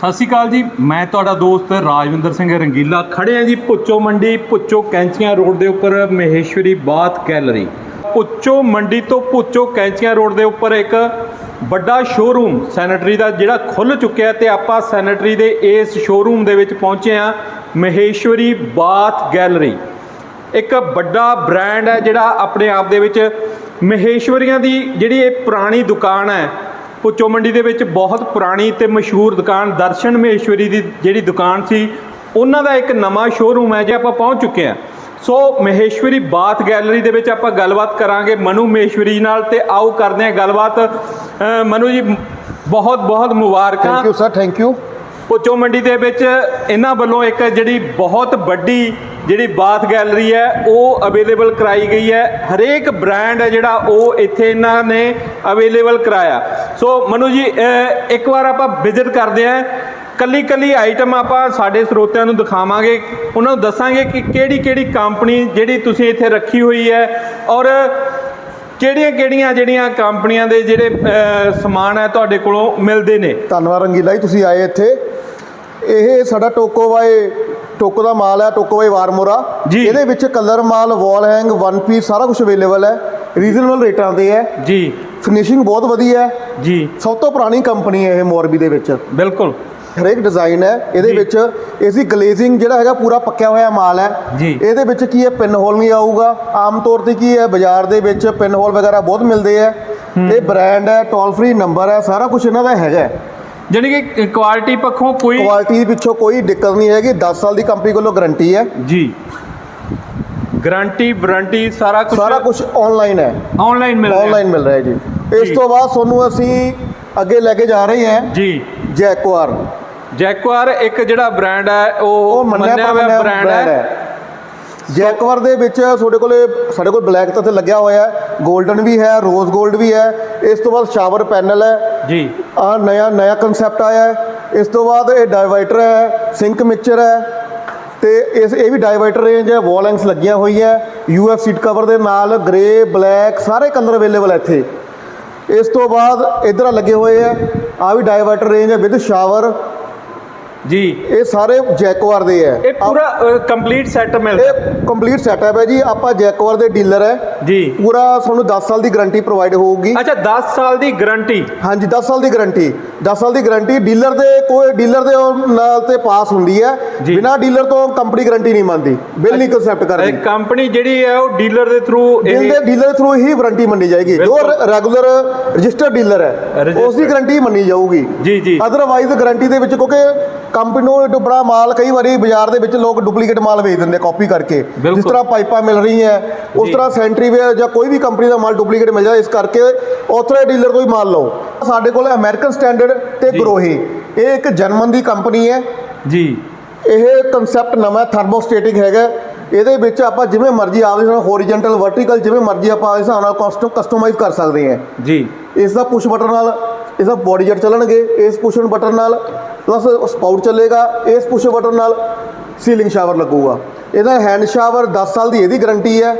ਸਤਿ ਸ਼੍ਰੀ ਅਕਾਲ ਜੀ। ਮੈਂ ਤੁਹਾਡਾ ਦੋਸਤ ਰਾਜਵਿੰਦਰ ਸਿੰਘ ਰੰਗੀਲਾ। ਖੜੇ ਆ ਜੀ ਪੁੱਚੋ ਮੰਡੀ ਪੁੱਚੋ ਕੈਂਚੀਆਂ ਰੋਡ ਦੇ ਉੱਪਰ, ਮਹੇਸ਼ਵਰੀ ਬਾਤ ਗੈਲਰੀ। ਪੁੱਚੋ ਮੰਡੀ ਤੋਂ ਪੁੱਚੋ ਕੈਂਚੀਆਂ ਰੋਡ ਦੇ ਉੱਪਰ ਇੱਕ ਵੱਡਾ ਸ਼ੋਰੂਮ ਸੈਨੇਟਰੀ ਦਾ ਜਿਹੜਾ ਖੁੱਲ ਚੁੱਕਿਆ ਤੇ ਆਪਾਂ ਸੈਨੇਟਰੀ ਦੇ ਇਸ ਸ਼ੋਰੂਮ ਦੇ ਵਿੱਚ ਪਹੁੰਚੇ ਆ ਮਹੇਸ਼ਵਰੀ ਬਾਤ ਗੈਲਰੀ। ਇੱਕ ਵੱਡਾ ਬ੍ਰਾਂਡ ਹੈ ਜਿਹੜਾ ਆਪਣੇ ਆਪ ਦੇ ਵਿੱਚ ਮਹੇਸ਼ਵਰੀਆਂ ਦੀ ਜਿਹੜੀ ਇਹ ਪੁਰਾਣੀ ਦੁਕਾਨ ਹੈ ਪੁੱਚੋ ਮੰਡੀ ਦੇ ਵਿੱਚ ਬਹੁਤ ਪੁਰਾਣੀ ਤੇ ਮਸ਼ਹੂਰ ਦੁਕਾਨ ਦਰਸ਼ਨ ਮਹੇਸ਼ਵਰੀ ਦੀ ਜਿਹੜੀ ਦੁਕਾਨ ਸੀ, ਉਹਨਾਂ ਦਾ ਇੱਕ ਨਵਾਂ ਸ਼ੋਰੂਮ ਹੈ ਜੇ ਆਪਾਂ ਪਹੁੰਚ ਚੁੱਕੇ ਹਾਂ। ਸੋ ਮਹੇਸ਼ਵਰੀ ਬਾਤ ਗੈਲਰੀ ਦੇ ਵਿੱਚ ਆਪਾਂ ਗੱਲਬਾਤ ਕਰਾਂਗੇ ਮਨੂ ਮਹੇਸ਼ਵਰੀ ਨਾਲ ਤੇ ਆਓ ਕਰਦੇ ਹਾਂ ਗੱਲਬਾਤ। ਮਨੂ ਜੀ ਬਹੁਤ ਬਹੁਤ ਮੁਬਾਰਕਾਂ। Thank you sir thank you ਪੁੱਚੋ ਮੰਡੀ ਦੇ ਵਿੱਚ ਇਹਨਾਂ ਵੱਲੋਂ ਇੱਕ ਜਿਹੜੀ ਬਹੁਤ ਵੱਡੀ ਜਿਹੜੀ ਬਾਥ ਗੈਲਰੀ ਹੈ, ਉਹ ਅਵੇਲੇਬਲ ਕਰਾਈ ਗਈ ਹੈ। ਹਰੇਕ ਬ੍ਰਾਂਡ ਹੈ ਜਿਹੜਾ, ਉਹ ਇੱਥੇ ਇਹਨਾਂ ਨੇ ਅਵੇਲੇਬਲ ਕਰਾਇਆ। ਸੋ ਮਨੂ ਜੀ ਇੱਕ ਵਾਰ ਆਪਾਂ ਵਿਜ਼ਿਟ ਕਰਦੇ ਹਾਂ। ਕੱਲੀ ਕੱਲੀ ਆਈਟਮ ਆਪਾਂ ਸਾਡੇ ਸਰੋਤਿਆਂ ਨੂੰ ਦਿਖਾਵਾਂਗੇ। ਉਹਨਾਂ ਨੂੰ ਦੱਸਾਂਗੇ ਕਿ ਕਿਹੜੀ ਕਿਹੜੀ ਕੰਪਨੀ ਜਿਹੜੀ ਤੁਸੀਂ ਇੱਥੇ ਰੱਖੀ ਹੋਈ ਹੈ ਔਰ ਕਿਹੜੀਆਂ ਕਿਹੜੀਆਂ ਜਿਹੜੀਆਂ ਕੰਪਨੀਆਂ ਦੇ ਜਿਹੜੇ ਸਮਾਨ ਹੈ ਤੁਹਾਡੇ ਕੋਲੋਂ ਮਿਲਦੇ ਨੇ। ਧੰਨਵਾਦ ਰੰਗੀਲਾ ਜੀ, ਤੁਸੀਂ ਆਏ ਇੱਥੇ। ਇਹ ਸਾਡਾ ਟੋਕੋ ਬਾਏ ਟੋਕੋ ਦਾ ਮਾਲ ਹੈ ਟੋਕੋ ਬਾਏ ਵਾਰਮੋਰਾ। ਇਹਦੇ ਵਿੱਚ ਕਲਰ ਮਾਲ ਵਾਲ ਹੈਂਗ ਵਨ ਪੀਸ ਸਾਰਾ ਕੁਝ ਅਵੇਲੇਬਲ ਹੈ। ਰੀਜ਼ਨਬਲ ਰੇਟਾਂ ਤੇ ਹੈ। ਜੀ। ਫਿਨਿਸ਼ਿੰਗ ਬਹੁਤ ਵਧੀਆ ਹੈ। ਜੀ। ਸਭ ਤੋਂ ਪੁਰਾਣੀ ਕੰਪਨੀ ਹੈ ਇਹ ਮੋਰਬੀ ਦੇ ਵਿੱਚ। ਬਿਲਕੁਲ। ਹਰੇਕ ਡਿਜ਼ਾਈਨ ਹੈ। ਇਹਦੇ। ਵਿੱਚ ਇਸਦੀ ਗਲੇਜ਼ਿੰਗ ਜਿਹੜਾ ਹੈਗਾ ਪੂਰਾ ਪੱਕਿਆ ਹੋਇਆ ਮਾਲ ਹੈ। ਜੀ। ਇਹਦੇ ਵਿੱਚ ਕੀ ਹੈ? ਪਿਨ ਹੋਲ ਨਹੀਂ ਆਊਗਾ। ਆਮ ਤੌਰ ਤੇ ਕੀ ਹੈ? ਬਾਜ਼ਾਰ ਦੇ ਵਿੱਚ ਪਿਨ ਹੋਲ ਵਗੈਰਾ ਬਹੁਤ ਮਿਲਦੇ ਹੈ। ਇਹ ਬ੍ਰਾਂਡ ਹੈ ਟੋਲ ਫ੍ਰੀ ਨੰਬਰ ਹੈ। ਸਾਰਾ ਕੁਝ ਇਹਨਾਂ ਦਾ ਹੈਗਾ ਜਾਣੀ ਕਿ ਕੁਆਲਿਟੀ ਪੱਖੋਂ ਕੋਈ ਕੁਆਲਿਟੀ ਦੇ ਪਿੱਛੋਂ ਕੋਈ ਦਿੱਕਤ ਨਹੀਂ ਹੈਗੀ। 10 ਸਾਲ ਦੀ ਕੰਪਨੀ ਕੋਲੋਂ ਗਾਰੰਟੀ ਹੈ। ਜੀ। ਗਾਰੰਟੀ ਵਾਰੰਟੀ ਸਾਰਾ ਕੁਝ ਸਾਰਾ ਕੁਝ ਆਨਲਾਈਨ ਹੈ। ਆਨਲਾਈਨ ਮਿਲ ਰਿਹਾ। ਆਨਲਾਈਨ ਮਿਲ ਰਿਹਾ ਜੀ। ਇਸ। ਤੋਂ ਬਾਅਦ ਤੁਹਾਨੂੰ ਅਸੀਂ ਅੱਗੇ ਲੈ ਕੇ ਜਾ ਰਹੇ ਹਾਂ ਜੀ। ਜੈਕਵਾਰ ਜੈਕਵਾਰ ਇੱਕ ਜਿਹੜਾ ਬ੍ਰਾਂਡ ਹੈ ਉਹ ਮੰਨਿਆ ਹੋਇਆ ਹੋਇਆ ਬ੍ਰਾਂਡ ਹੈ। ਜੈਕਵਾਰ ਦੇ ਵਿੱਚ ਤੁਹਾਡੇ ਕੋਲੇ ਸਾਡੇ ਕੋਲ ਬਲੈਕ ਤਾਂ ਤੇ ਲੱਗਿਆ ਹੋਇਆ ਹੈ। 골ਡਨ ਵੀ ਹੈ ਰੋਜ਼ 골ਡ ਵੀ ਹੈ। ਇਸ ਤੋਂ ਬਾਅਦ ਸ਼ਾਵਰ ਪੈਨਲ ਹੈ। ਜੀ। ਆ ਨया ਨया ਕਨਸੈਪਟ ਆਇਆ ਹੈ। ਇਸ ਤੋਂ ਬਾਅਦ ਇਹ ਡਾਈਵਾਈਟਰ ਹੈ ਸਿੰਕ ਮਿਕਸਚਰ ਹੈ। ਤੇ ਇਸ, ਇਹ ਵੀ ਡਾਈਵਾਈਟਰ ਰੇਂਜ ਹੈ ਵਾਲੈਂਸ ਲੱਗੀਆਂ ਹੋਈ ਹੈ। ਯੂਐਫ ਸੀਟ ਕਵਰ ਦੇ ਨਾਲ ਗ੍ਰੇ ਬਲੈਕ ਸਾਰੇ ਕਲਰ ਅਵੇਲੇਬਲ ਹੈ ਇੱਥੇ। ਇਸ ਤੋਂ ਬਾਅਦ ਇਧਰ ਲੱਗੇ ਹੋਏ ਹੈ। ਆ ਵੀ ਡਾਈਵਾਈਟਰ ਰੇਂਜ ਹੈ ਵਿਦ ਸ਼ਾਵਰ ਜੀ। ਇਹ ਸਾਰੇ ਜੈਕਵਾਰ ਦੇ ਹੈ। ਇਹ ਪੂਰਾ ਕੰਪਲੀਟ ਸੈੱਟ ਮਿਲਦਾ ਇਹ ਕੰਪਲੀਟ ਸੈਟਅਪ ਹੈ ਜੀ। ਆਪਾਂ ਜੈਕਵਾਰ ਦੇ ਡੀਲਰ ਹੈ। ਜੀ। ਪੂਰਾ ਤੁਹਾਨੂੰ 10 ਸਾਲ ਦੀ ਗਾਰੰਟੀ ਪ੍ਰੋਵਾਈਡ ਹੋਊਗੀ। ਅੱਛਾ 10 ਸਾਲ ਦੀ ਗਾਰੰਟੀ ਹਾਂਜੀ 10 ਸਾਲ ਦੀ ਗਾਰੰਟੀ 10 ਸਾਲ ਦੀ ਗਾਰੰਟੀ ਡੀਲਰ ਦੇ ਕੋਈ ਡੀਲਰ ਦੇ ਨਾਲ ਤੇ ਪਾਸ ਹੁੰਦੀ ਹੈ। ਬਿਨਾ ਡੀਲਰ ਤੋਂ ਕੰਪਨੀ ਗਾਰੰਟੀ ਨਹੀਂ ਮੰਨਦੀ ਬਿੱਲ ਨਹੀਂ ਕਨਸੈਪਟ ਕਰਦੀ। ਕੰਪਨੀ ਜਿਹੜੀ ਹੈ ਉਹ ਡੀਲਰ ਦੇ ਥਰੂ ਇਹ ਦੇ ਡੀਲਰ ਥਰੂ ਹੀ ਵਾਰੰਟੀ ਮੰਨੀ ਜਾਏਗੀ। ਜੋ। ਰੈਗੂਲਰ ਰਜਿਸਟਰਡ ਡੀਲਰ ਹੈ। ਉਸ ਦੀ ਗਾਰੰਟੀ ਮੰਨੀ ਜਾਊਗੀ। ਜੀ, ਜੀ। ਅਦਰਵਾਈਜ਼ ਗਾਰੰਟੀ ਦੇ ਵਿੱਚ ਕਿਉਂਕਿ ਕੰਪਨੀ ਨੂੰ ਇਹ ਬੜਾ ਮਾਲ ਕਈ ਵਾਰੀ ਬਾਜ਼ਾਰ ਦੇ ਵਿੱਚ ਲੋਕ ਡੁਪਲੀਕੇਟ ਮਾਲ ਵੇਚ ਦਿੰਦੇ ਕਾਪੀ ਕਰਕੇ। ਜਿਸ ਤਰ੍ਹਾਂ ਪਾਈਪਾਂ ਮਿਲ ਰਹੀਆਂ ਉਸ ਜੀ। ਤਰ੍ਹਾਂ ਸੈਂਟਰੀ ਵੇਅਰ ਜਾਂ ਕੋਈ ਵੀ ਕੰਪਨੀ ਦਾ ਮਾਲ ਡੁਪਲੀਕੇਟ ਮਿਲ ਜਾਂਦਾ ਇਸ ਕਰਕੇ ਆਥੋਰਾਈਜ਼ਡ ਡੀਲਰ ਤੋਂ ਹੀ ਮਾਲ ਲਓ। ਸਾਡੇ ਕੋਲ ਅਮਰੀਕਨ ਸਟੈਂਡਰਡ ਤੇ ਜੀ। ਗਰੋਹੀ ਇਹ ਇੱਕ ਜਰਮਨ ਦੀ ਕੰਪਨੀ ਹੈ। ਜੀ। ਇਹ ਕਨਸੈਪਟ ਨਵਾਂ ਥਰਮੋਸਟੇਟਿਕ ਹੈਗਾ। ਇਹਦੇ ਵਿੱਚ ਆਪਾਂ ਜਿਵੇਂ ਮਰਜ਼ੀ ਆਪਦੇ ਨਾਲ ਹੋਰੀਜੈਂਟਲ ਵਰਟੀਕਲ ਜਿਵੇਂ ਮਰਜ਼ੀ ਆਪਾਂ ਇਸ ਹਿਸਾਬ ਨਾਲ ਕਸਟਮ ਕਸਟਮਾਈਜ਼ ਕਰ ਸਕਦੇ ਹਾਂ। ਜੀ। ਇਸ ਦਾ ਪੁਸ਼ ਬਟਨ ਨਾਲ ਇਸ ਦਾ ਬੋਡੀ ਜੈਟ ਚੱਲਣਗੇ ਇਸ ਪੁਸ਼ ਬਟਨ ਨਾਲ ਪਲੱਸ ਸਪਾਊਟ ਚੱਲੇਗਾ ਇਸ ਪੁਸ਼ ਬਟਨ ਨਾਲ ਸੀਲਿੰਗ ਸ਼ਾਵਰ ਲੱਗੂਗਾ। ਇਹਦਾ ਹੈਂਡ ਸ਼ਾਵਰ 10 ਸਾਲ ਦੀ ਇਹਦੀ ਗਾਰੰਟੀ ਹੈ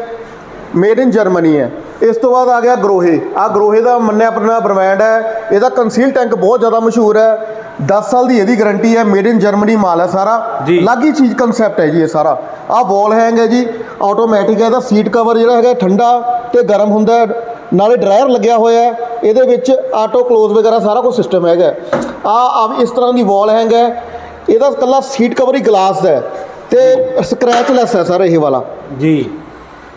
ਮੇਡ ਇਨ ਜਰਮਨੀ ਹੈ। ਇਸ ਤੋਂ ਬਾਅਦ ਆ ਗਿਆ ਗਰੋਹੇ। ਆ ਗਰੋਹੇ ਦਾ ਮੰਨਿਆ ਆਪਣਾ ਬ੍ਰਾਂਡ ਹੈ। ਇਹਦਾ ਕੰਸੀਲ ਟੈਂਕ ਬਹੁਤ ਜ਼ਿਆਦਾ ਮਸ਼ਹੂਰ ਹੈ। 10 ਸਾਲ ਦੀ ਇਹਦੀ ਗਾਰੰਟੀ ਹੈ ਮੇਡ ਇਨ ਜਰਮਨੀ ਮਾਲ ਹੈ ਸਾਰਾ। ਅਲੱਗ ਹੀ ਚੀਜ਼ ਕਨਸੈਪਟ ਹੈ ਜੀ ਇਹ ਸਾਰਾ। ਆ ਵਾਲ ਹੈਂਗ ਹੈ ਜੀ। ਆਟੋਮੈਟਿਕ ਹੈ ਇਹਦਾ ਸੀਟ ਕਵਰ ਜਿਹੜਾ ਹੈਗਾ ਠੰਡਾ ਤੇ ਗਰਮ ਹੁੰਦਾ ਹੈ। ਨਾਲੇ ਡਰਾਇਰ ਲੱਗਿਆ ਹੋਇਆ ਹੈ ਇਹਦੇ ਵਿੱਚ ਆਟੋ ਕਲੋਜ਼ ਵਗੈਰਾ ਸਾਰਾ ਕੁਝ ਸਿਸਟਮ ਹੈਗਾ ਆ ਆ ਇਸ ਤਰ੍ਹਾਂ ਦੀ ਵਾਲ ਹੈਂਗ ਹੈ। ਇਹਦਾ ਕੱਲਾ ਸੀਟ ਕਵਰ ਹੀ ਗਲਾਸ ਦਾ ਹੈ ਤੇ ਸਕ੍ਰੈਚਲੈਸ ਹੈ ਸਰ ਇਹ ਵਾਲਾ। ਜੀ।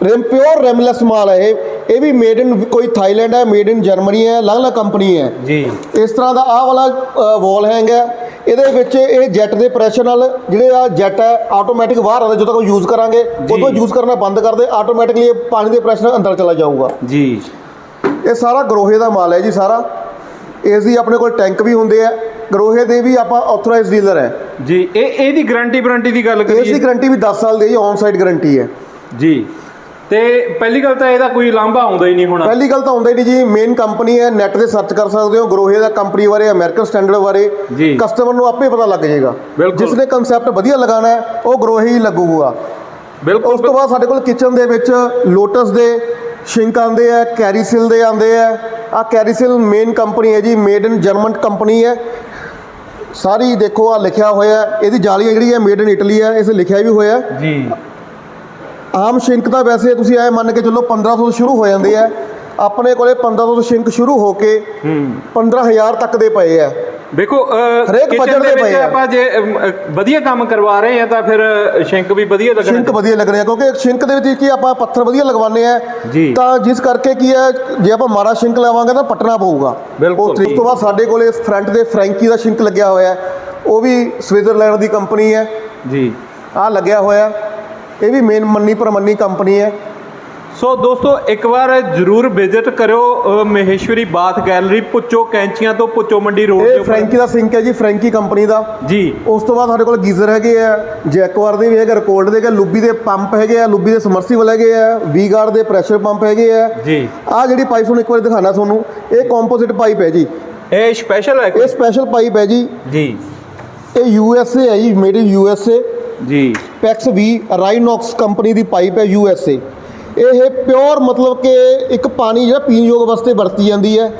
ਰਿਮ ਪਿਓਰ ਰਿਮਲੈਸ ਮਾਲ ਹੈ ਇਹ। ਇਹ ਵੀ ਮੇਡ ਇਨ ਕੋਈ ਥਾਈਲੈਂਡ ਹੈ ਮੇਡ ਇਨ ਜਰਮਨੀ ਹੈ ਅਲੱਗ ਅਲੱਗ ਕੰਪਨੀ ਹੈ। ਜੀ। ਇਸ ਤਰ੍ਹਾਂ ਦਾ ਆਹ ਵਾਲਾ ਵਾਲ ਹੈਂਗ ਹੈ। ਇਹਦੇ ਵਿੱਚ ਇਹ ਜੈਟ ਦੇ ਪ੍ਰੈਸ਼ਰ ਨਾਲ ਜਿਹੜੇ ਆ ਜੈਟ ਹੈ ਆਟੋਮੈਟਿਕ ਬਾਹਰ ਆਉਂਦੇ ਜਦੋਂ ਕੋਈ ਯੂਜ਼ ਕਰਾਂਗੇ ਉਦੋਂ ਯੂਜ਼ ਕਰਨਾ ਬੰਦ ਕਰਦੇ ਆਟੋਮੈਟਿਕਲੀ ਇਹ ਪਾਣੀ ਦੇ ਪ੍ਰੈਸ਼ਰ ਨਾਲ ਅੰਦਰ ਚਲਾ ਜਾਊਗਾ। ਜੀ। ਇਹ ਸਾਰਾ ਗਰੋਹੇ ਦਾ ਮਾਲ ਹੈ ਜੀ ਸਾਰਾ। ਇਸ ਦੀ ਆਪਣੇ ਕੋਲ ਟੈਂਕ ਵੀ ਹੁੰਦੇ ਆ। ਗਰੋਹੇ ਦੇ ਵੀ ਆਪਾਂ ਆਥੋਰਾਈਜ਼ ਡੀਲਰ ਹੈ। ਜੀ ਇਹ ਇਹਦੀ ਗਾਰੰਟੀ ਵਾਰੰਟੀ ਦੀ ਗੱਲ ਇਸ ਕਰੀਏ। ਦੀ ਗਾਰੰਟੀ ਵੀ 10 ਸਾਲ ਦੀ ਹੈ ਜੀ ਔਨ ਸਾਈਡ ਗਾਰੰਟੀ ਹੈ। ਜੀ। ਤੇ ਪਹਿਲੀ ਗੱਲ ਤਾਂ ਇਹਦਾ ਕੋਈ ਲਾਂਭਾ ਆਉਂਦਾ ਹੀ ਨਹੀਂ ਹੋਣਾ। ਪਹਿਲੀ ਗੱਲ ਤਾਂ ਹੁੰਦਾ ਹੀ ਨਹੀਂ ਜੀ। ਮੇਨ ਕੰਪਨੀ ਹੈ ਨੈਟ ਤੇ ਸਰਚ ਕਰ ਸਕਦੇ ਹੋ। ਗਰੋਹੇ ਦਾ ਕੰਪਨੀ ਬਾਰੇ ਅਮਰੀਕਨ ਸਟੈਂਡਰਡ ਬਾਰੇ। ਕਸਟਮਰ ਨੂੰ ਆਪੇ ਪਤਾ ਲੱਗ ਜਾਏਗਾ। ਜਿਸ ਨੇ ਕਨਸੈਪਟ ਵਧੀਆ ਲਗਾਉਣਾ ਹੈ ਉਹ ਗਰੋਹੇ ਹੀ ਲੱਗੂਗਾ। ਉਸ ਬਿਲਕੁਲ ਤੋਂ ਬਾਅਦ ਸਾਡੇ ਕੋਲ ਕਿਚਨ ਦੇ ਵਿੱਚ ਲੋਟਸ ਦੇ ਸ਼ਿੰਕ ਆਉਂਦੇ ਆ ਕੈਰੀਸਿਲ ਦੇ ਆਉਂਦੇ ਆ। ਆ ਕੈਰੀਸਿਲ ਮੇਨ ਕੰਪਨੀ ਹੈ ਜੀ ਮੇਡ ਇਨ ਜਰਮਨ ਕੰਪਨੀ ਹੈ। ਸਾਰੀ ਦੇਖੋ ਆ ਲਿਖਿਆ ਹੋਇਆ ਹੈ। ਇਹਦੀ ਜਾਲੀ ਜਿਹੜੀ ਹੈ ਮੇਡ ਇਨ ਇਟਲੀ ਹੈ ਇਸ ਲਿਖਿਆ ਵੀ ਹੋਇਆ। ਜੀ। ਆਮ ਸ਼ਿੰਕ ਤਾਂ ਵੈਸੇ ਤੁਸੀਂ ਐ ਮੰਨ ਕੇ ਚੱਲੋ 1500 ਤੋਂ ਸ਼ੁਰੂ ਹੋ ਜਾਂਦੇ ਆ। ਆਪਣੇ ਕੋਲੇ 1500 ਤੋਂ ਸ਼ਿੰਕ ਸ਼ੁਰੂ ਹੋ ਕੇ ਹੂੰ। 15000 ਤੱਕ ਦੇ ਪਏ ਆ। ਵੇਖੋ ਅਹ, ਹਰੇਕ budget ਦੇ ਵਿੱਚ। ਆਪਾਂ ਜੇ ਵਧੀਆ ਕੰਮ ਕਰਵਾ ਰਹੇ ਆ ਤਾਂ ਫਿਰ ਸ਼ਿੰਕ ਵੀ ਵਧੀਆ ਲੱਗਣਾ ਸ਼ਿੰਕ ਵਧੀਆ ਲੱਗਣੇ ਆ ਕਿਉਂਕਿ ਸ਼ਿੰਕ ਦੇ ਵਿੱਚ ਕੀ ਆਪਾਂ ਪੱਥਰ ਵਧੀਆ ਲਗਵਾਉਂਦੇ ਆ। ਤਾਂ ਜਿਸ ਕਰਕੇ ਕੀ ਹੈ ਜੇ ਆਪਾਂ ਮਾੜਾ ਸ਼ਿੰਕ ਲਾਵਾਂਗੇ ਤਾਂ ਪਟਣਾ ਪਊਗਾ ਬਿਲਕੁਲ। ਉਸ ਤੋਂ ਬਾਅਦ ਸਾਡੇ ਕੋਲੇ ਫਰੰਟ ਦੇ ਫਰੈਂਕੀ ਦਾ ਸ਼ਿੰਕ ਲੱਗਿਆ ਹੋਇਆ ਉਹ ਵੀ ਸਵਿਟਜ਼ਰਲੈਂਡ ਦੀ ਕੰਪਨੀ ਹੈ ਜੀ ਆ ਲੱਗਿਆ ਹੋਇਆ। ਇਹ ਵੀ ਮੇਨ ਮੰਨੀ ਪਰਮੰਨੀ ਕੰਪਨੀ ਹੈ ਸੋ ਦੋਸਤੋ ਇੱਕ ਵਾਰ ਜਰੂਰ ਵਿਜ਼ਿਟ ਕਰਿਓ ਮਹੇਸ਼ਵਰੀ ਬਾਥ ਗੈਲਰੀ ਪੁੱਚੋ ਕੈਂਚੀਆਂ ਤੋਂ ਪੁੱਚੋ ਮੰਡੀ ਰੋਡ ਦੇ ਇਹ ਫਰੈਂਕੀ ਦਾ ਸਿੰਕ ਹੈ ਜੀ ਫਰੈਂਕੀ ਕੰਪਨੀ ਦਾ। ਜੀ। ਉਸ ਤੋਂ ਬਾਅਦ ਸਾਡੇ ਕੋਲ ਗੀਜ਼ਰ ਹੈਗੇ ਆ ਜੈਕਵਾਰ ਦੇ ਵੀ ਹੈਗੇ ਰਿਕਾਰਡ ਦੇ ਹੈਗੇ ਲੁੱਬੀ ਦੇ ਪੰਪ ਹੈਗੇ ਆ ਲੁੱਬੀ ਦੇ ਸਮਰਸੀਬਲ ਹੈਗੇ ਆ ਵੀ ਗਾਰਡ ਦੇ ਪ੍ਰੈਸ਼ਰ ਪੰਪ ਹੈਗੇ ਆ। ਜੀ। ਆ ਜਿਹੜੀ ਪਾਈਪ ਤੁਹਾਨੂੰ ਇੱਕ ਵਾਰੀ ਦਿਖਾਣਾ ਤੁਹਾਨੂੰ ਇਹ ਕੰਪੋਜ਼ਿਟ ਪਾਈਪ ਹੈ ਜੀ। ਇਹ ਸਪੈਸ਼ਲ ਹੈ ਇਹ ਸਪੈਸ਼ਲ ਪਾਈਪ ਹੈ ਜੀ। ਜੀ। ਇਹ ਯੂ ਐਸ ਏ ਹੈ ਜੀ made in U S A ਜੀ। ਪੈਕਸ ਵੀ ਰਾਈਨੌਕਸ ਕੰਪਨੀ ਦੀ ਪਾਈਪ ਹੈ ਯੂ ਐਸ ਏ ਇਹ ਪਿਓਰ ਮਤਲਬ ਕਿ ਇੱਕ ਪਾਣੀ ਜਿਹੜਾ ਪੀਣ ਯੋਗ ਵਾਸਤੇ ਵਰਤੀ ਜਾਂਦੀ ਹੈ।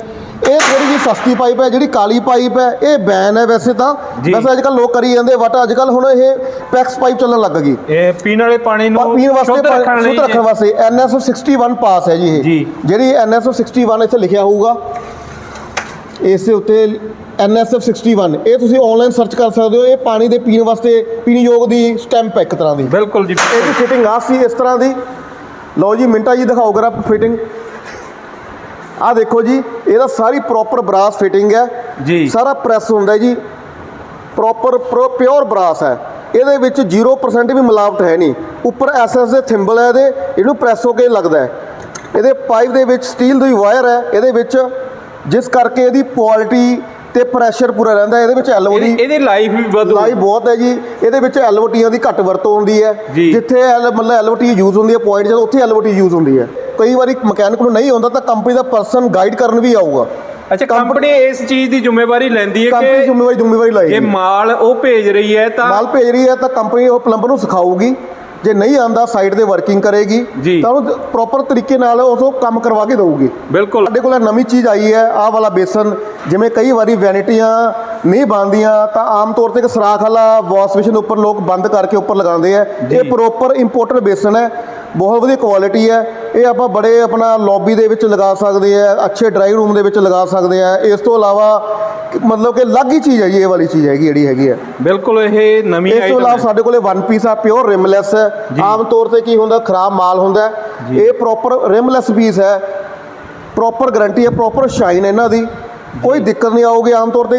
ਇਹ ਥੋੜੀ ਜਿਹੀ ਸਸਤੀ ਪਾਈਪ ਹੈ ਜਿਹੜੀ ਕਾਲੀ ਪਾਈਪ ਹੈ ਇਹ ਬੈਨ ਹੈ ਵੈਸੇ ਤਾਂ। ਜੀ। ਵੈਸੇ ਅੱਜ ਕੱਲ ਲੋਕ ਕਰੀ ਜਾਂਦੇ ਬਟ ਅੱਜ ਕੱਲ ਹੁਣ ਇਹ ਪੈਕਸ ਪਾਈਪ ਚੱਲਣ ਲੱਗ ਗਈ। ਇਹ ਪੀਣ ਵਾਲੇ ਪਾਣੀ ਨੂੰ ਪੀਣ ਵਾਸਤੇ ਸ਼ੁੱਧ ਰੱਖਣ ਵਾਸਤੇ NSO 61 ਪਾਸ ਹੈ ਜੀ ਇਹ। ਜੀ। ਜਿਹੜੀ NSO 61 ਇੱਥੇ ਲਿਖਿਆ ਹੋਊਗਾ। ਇਸ ਦੇ ਉੱਤੇ NSF 61 ਇਹ ਤੁਸੀਂ ਆਨਲਾਈਨ ਸਰਚ ਕਰ ਸਕਦੇ ਹੋ। ਇਹ ਪਾਣੀ ਦੇ ਪੀਣ ਵਾਸਤੇ ਪੀਣ ਯੋਗ ਦੀ ਸਟੈਂਪ ਹੈ ਇੱਕ ਤਰ੍ਹਾਂ ਦੀ। ਬਿਲਕੁਲ ਜੀ ਇਹਦੀ ਫਿਟਿੰਗ ਆ ਸੀ ਇਸ ਤਰ੍ਹਾਂ ਦੀ। ਲਓ ਜੀ ਮਿੰਟਾ ਜੀ ਦਿਖਾਓ ਕਰਾ ਫਿਟਿੰਗ ਆ ਦੇਖੋ ਜੀ ਇਹਦਾ ਸਾਰੀ ਪ੍ਰੋਪਰ ਬਰਾਸ ਫਿਟਿੰਗ ਹੈ। ਜੀ। ਸਾਰਾ ਪ੍ਰੈਸ ਹੁੰਦਾ ਜੀ। ਪ੍ਰੋਪਰ ਪਿਓਰ ਬਰਾਸ ਹੈ। ਇਹਦੇ ਵਿੱਚ 0% ਵੀ ਮਿਲਾਵਟ ਹੈ ਨਹੀਂ। ਉੱਪਰ ਐਸਐਸ ਦੇ ਥਿੰਬਲ ਹੈ ਇਹਦੇ ਇਹਨੂੰ ਪ੍ਰੈਸ ਹੋ ਕੇ ਲੱਗਦਾ ਹੈ। ਇਹਦੇ ਪਾਈਪ ਦੇ ਵਿੱਚ ਸਟੀਲ ਦੀ ਵਾਇਰ ਹੈ। ਇਹਦੇ ਵਿੱਚ ਜਿਸ ਕਰਕੇ ਇਹਦੀ ਕੁਆਲਿਟੀ ਤੇ ਪ੍ਰੈਸ਼ਰ ਪੂਰਾ ਰਹਿੰਦਾ ਇਹਦੇ ਵਿੱਚ ਐਲਓਡੀ ਇਹਦੀ ਇਹਦੀ ਲਾਈਫ ਵੀ ਵਧੂ ਲਾਈ ਬਹੁਤ ਹੈ ਜੀ। ਇਹਦੇ ਵਿੱਚ ਐਲਓਟੀਆਂ ਦੀ ਘੱਟ ਵਰਤੋਂ ਹੁੰਦੀ ਹੈ। ਜੀ। ਜਿੱਥੇ ਮਤਲਬ ਐਲਓਟੀ ਯੂਜ਼ ਹੁੰਦੀ ਹੈ ਪੁਆਇੰਟ ਜਦੋਂ ਉੱਥੇ ਐਲਓਟੀ ਯੂਜ਼ ਹੁੰਦੀ ਹੈ। ਕਈ ਵਾਰੀ ਮਕੈਨਿਕ ਨੂੰ ਨਹੀਂ ਆਉਂਦਾ ਤਾਂ ਕੰਪਨੀ ਦਾ ਪਰਸਨ ਗਾਈਡ ਕਰਨ ਵੀ ਆਊਗਾ। ਅੱਛਾ ਕੰਪਨੀ ਇਸ ਚੀਜ਼ ਦੀ ਜ਼ਿੰਮੇਵਾਰੀ ਲੈਂਦੀ ਹੈ ਕੰਪਨੀ ਕਿ ਜ਼ਿੰਮੇਵਾਰੀ ਜ਼ਿੰਮੇਵਾਰੀ ਜੇ ਲਾਏਗੀ ਮਾਲ ਉਹ ਭੇਜ ਰਹੀ ਹੈ ਤਾਂ ਮਾਲ ਭੇਜ ਰਹੀ ਹੈ ਤਾਂ ਕੰਪਨੀ ਉਹ ਪਲੰਬਰ ਨੂੰ ਸਿਖਾਊਗੀ। ਜੇ ਨਹੀਂ ਆਂਦਾ ਸਾਈਟ ਤੇ ਵਰਕਿੰਗ ਕਰੇਗੀ। ਤਾਂ ਉਹਨੂੰ ਪ੍ਰੋਪਰ ਤਰੀਕੇ ਨਾਲ ਉਸ ਨੂੰ ਕੰਮ ਕਰਵਾ ਕੇ ਦਊਗੀ ਬਿਲਕੁਲ ਸਾਡੇ ਕੋਲ ਨਵੀਂ ਚੀਜ਼ ਆਈ ਹੈ ਆਹ ਵਾਲਾ ਬੇਸਨ ਜਿਵੇਂ ਕਈ ਵਾਰੀ ਵੈਨਿਟੀਆਂ ਨਹੀਂ ਬਣਦੀਆਂ ਤਾਂ ਆਮ ਤੌਰ ਤੇ ਇੱਕ ਸਰਾਖ ਵਾਲਾ ਵਾਸ਼ ਬੇਸਿਨ ਉੱਪਰ ਲੋਕ ਬੰਦ ਕਰਕੇ ਉੱਪਰ ਲਗਾਉਂਦੇ ਆ। ਇਹ ਪ੍ਰੋਪਰ ਇੰਪੋਰਟਡ ਬੇਸਨ ਹੈ ਬਹੁਤ ਵਧੀਆ ਕੁਆਲਿਟੀ ਹੈ ਇਹ ਆਪਾਂ ਬੜੇ ਆਪਣਾ ਲੌਬੀ ਦੇ ਵਿੱਚ ਲਗਾ ਸਕਦੇ ਆ ਅੱਛੇ ਡਰਾਈ ਰੂਮ ਦੇ ਵਿੱਚ ਲਗਾ ਸਕਦੇ ਆ ਇਸ ਤੋਂ ਇਲਾਵਾ ਮਤਲਬ ਕਿ ਅਲੱਗ ਹੀ ਚੀਜ਼ ਹੈ ਜੀ ਇਹ ਵਾਲੀ ਚੀਜ਼ ਹੈਗੀ ਜਿਹੜੀ ਹੈਗੀ ਹੈ ਬਿਲਕੁਲ ਇਹ ਨਵੀਂ ਇਸ ਤੋਂ ਇਲਾਵਾ। ਸਾਡੇ ਕੋਲੇ ਵਨ ਪੀਸ ਆ ਪਿਓਰ ਰਿਮਲੈਸ ਹੈ। ਆਮ ਤੌਰ ਤੇ ਕੀ ਹੁੰਦਾ ਖਰਾਬ ਮਾਲ ਹੁੰਦਾ। ਇਹ ਪ੍ਰੋਪਰ ਰਿਮਲੈਸ ਪੀਸ ਹੈ ਪ੍ਰੋਪਰ ਗਾਰੰਟੀ ਹੈ ਪ੍ਰੋਪਰ ਸ਼ਾਈਨ ਇਹਨਾਂ ਦੀ ਕੋਈ ਦਿੱਕਤ ਨਹੀਂ ਆਊਗੀ ਆਮ ਤੌਰ ਤੇ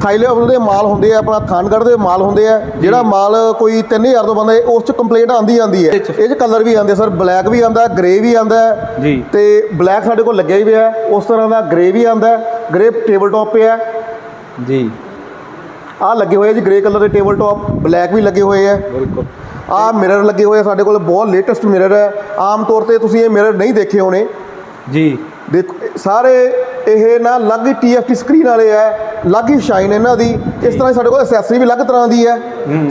ਥਾਈਲੈਂਡ ਦੇ ਮਾਲ ਹੁੰਦੇ ਆ ਆਪਣਾ ਥਾਨਗੜ੍ਹ ਦੇ ਮਾਲ ਹੁੰਦੇ ਆ ਜਿਹੜਾ ਮਾਲ ਕੋਈ 3000 ਤੋਂ ਬੰਦਾ ਉਸ ਚ ਕੰਪਲੇਂਟ ਆਂਦੀ ਆਂਦੀ ਹੈ। ਇਹ 'ਚ। ਕਲਰ ਵੀ ਆਉਂਦੇ ਸਰ ਬਲੈਕ ਵੀ ਆਂਦਾ ਗ੍ਰੇ ਵੀ ਆਂਦਾ ਜੀ। ਤੇ ਬਲੈਕ ਸਾਡੇ ਕੋਲ ਲੱਗਿਆ ਹੀ ਪਿਆ। ਉਸ ਤਰ੍ਹਾਂ ਦਾ ਗ੍ਰੇ ਵੀ ਆਂਦਾ ਗ੍ਰੇ ਟੇਬਲ ਟੌਪ ਪਿਆ ਹੈ। ਜੀ। ਆਹ ਲੱਗੇ ਹੋਏ ਆ ਜੀ ਗ੍ਰੇ ਕਲਰ ਦੇ ਟੇਬਲ ਟੌਪ ਬਲੈਕ ਵੀ ਲੱਗੇ ਹੋਏ ਆ। ਬਿਲਕੁਲ। ਆਹ ਮਿਰਰ ਲੱਗੇ ਹੋਏ ਆ ਸਾਡੇ ਕੋਲ ਬਹੁਤ ਲੇਟੈਸਟ ਮਿਰਰ ਹੈ। ਆਮ ਤੌਰ ਤੇ ਤੁਸੀਂ ਇਹ ਮਿਰਰ ਨਹੀਂ ਦੇਖੇ ਹੋਣੇ। ਜੀ। ਦੇਖੋ ਸਾਰੇ ਇਹ ਨਾ ਅਲੱਗ ਹੀ TFT ਸਕਰੀਨ ਵਾਲੇ ਆ ਅਲੱਗ ਹੀ ਸ਼ਾਈਨ ਇਹਨਾਂ ਦੀ ਇਸ ਤਰ੍ਹਾਂ ਸਾਡੇ ਕੋਲ ਐਕਸੈਸਰੀ ਵੀ ਅਲੱਗ ਤਰ੍ਹਾਂ ਦੀ ਹੈ।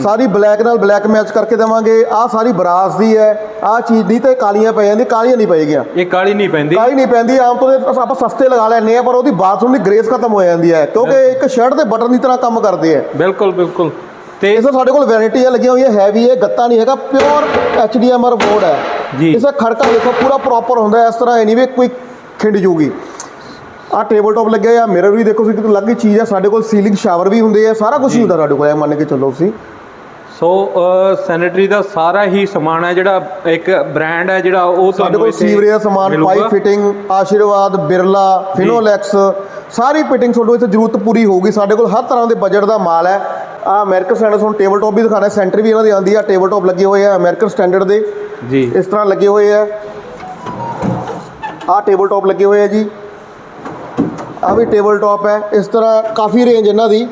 ਸਾਰੀ ਬਲੈਕ ਨਾਲ ਬਲੈਕ ਮੈਚ ਕਰਕੇ ਦੇਵਾਂਗੇ ਆਹ ਸਾਰੀ ਬਰਾਸ ਦੀ ਹੈ ਆਹ ਚੀਜ਼ ਨਹੀਂ ਤੇ ਕਾਲੀਆਂ ਪੈ ਜਾਂਦੀਆਂ ਕਾਲੀਆਂ ਨਹੀਂ ਪਏਗੀਆਂ। ਇਹ ਕਾਲੀ ਨਹੀਂ ਪੈਂਦੀ। ਕਾਲੀ ਨਹੀਂ ਪੈਂਦੀ ਆਮ ਤੌਰ ਤੇ ਆਪਾਂ ਸਸਤੇ ਲਗਾ ਲੈਂਦੇ ਆ ਪਰ ਉਹਦੀ ਬਾਥਰੂਮ ਦੀ ਗ੍ਰੇਸ ਖਤਮ ਹੋ ਜਾਂਦੀ ਹੈ ਕਿਉਂਕਿ ਇੱਕ ਸ਼ਰਟ ਦੇ ਬਟਨ ਦੀ ਤਰ੍ਹਾਂ ਕੰਮ ਕਰਦੇ ਆ ਬਿਲਕੁਲ ਬਿਲਕੁਲ। ਤੇ ਇਸ ਸਾਡੇ ਕੋਲ ਵੈਰਾਈਟੀਆਂ ਲੱਗੀਆਂ ਹੋਈਆਂ ਹੈਵੀ ਹੈ ਗੱਤਾ ਨਹੀਂ ਹੈਗਾ ਪਿਓਰ ਐਚਡੀਐਮਆਰ ਬੋਰਡ ਹੈ ਜੀ। ਇਸ ਦਾ ਖੜਕਾ ਦੇਖੋ ਪੂਰਾ ਪ੍ਰੋਪਰ ਹੁੰਦਾ ਇਸ ਤਰ੍ਹਾਂ ਐਨੀ ਵੀ ਕੋਈ ਖਿੰਡ ਜੂਗੀ। ਆਹ ਟੇਬਲ ਟੌਪ ਲੱਗਿਆ ਆ ਮਿਰਰ ਵੀ ਦੇਖੋ ਤੁਸੀਂ ਅਲੱਗ ਹੀ ਚੀਜ਼ ਹੈ ਸਾਡੇ ਕੋਲ ਸੀਲਿੰਗ ਸ਼ਾਵਰ ਵੀ ਹੁੰਦੇ ਆ ਸਾਰਾ ਕੁਝ ਹੀ ਹੁੰਦਾ ਸਾਡੇ ਕੋਲ ਇਹ ਮੰਨ ਕੇ ਚੱਲੋ ਤੁਸੀਂ। ਸੋ ਸੈਨੇਟਰੀ ਦਾ ਸਾਰਾ ਹੀ ਸਮਾਨ ਹੈ ਜਿਹੜਾ ਇੱਕ ਬ੍ਰਾਂਡ ਹੈ ਜਿਹੜਾ ਉਹ ਸਾਡੇ ਕੋਲ ਸੀਵਰੇਜ ਦਾ ਸਮਾਨ। ਪਾਈਪ ਫਿਟਿੰਗ ਆਸ਼ੀਰਵਾਦ ਬਿਰਲਾ ਫਿਨੋਲੈਕਸ ਸਾਰੀ ਫਿਟਿੰਗ ਤੁਹਾਨੂੰ ਇੱਥੇ ਜ਼ਰੂਰਤ ਪੂਰੀ ਹੋਊਗੀ। ਸਾਡੇ ਕੋਲ ਹਰ ਤਰ੍ਹਾਂ ਦੇ ਬਜਟ ਦਾ ਮਾਲ ਹੈ। ਆ ਅਮਰੀਕਨ ਸਟੈਂਡਰਡ ਤੁਹਾਨੂੰ ਟੇਬਲ ਟੌਪ ਵੀ ਦਿਖਾਣਾ ਸੈਂਟਰ ਵੀ ਇਹਨਾਂ ਦੀ ਆਂਦੀ ਆ ਟੇਬਲ ਟੌਪ ਲੱਗੇ ਹੋਏ ਆ ਅਮਰੀਕਨ ਸਟੈਂਡਰਡ ਦੇ। ਜੀ। ਇਸ ਤਰ੍ਹਾਂ ਲੱਗੇ ਹੋਏ ਆ। ਆਹ ਟੇਬਲ ਟੌਪ ਲੱਗੇ ਹੋਏ ਆ ਜੀ। ਆ ਵੀ ਟੇਬਲ ਟੌਪ ਹੈ। ਇਸ ਤਰ੍ਹਾਂ ਕਾਫੀ ਰੇਂਜ ਇਹਨਾਂ ਦੀ।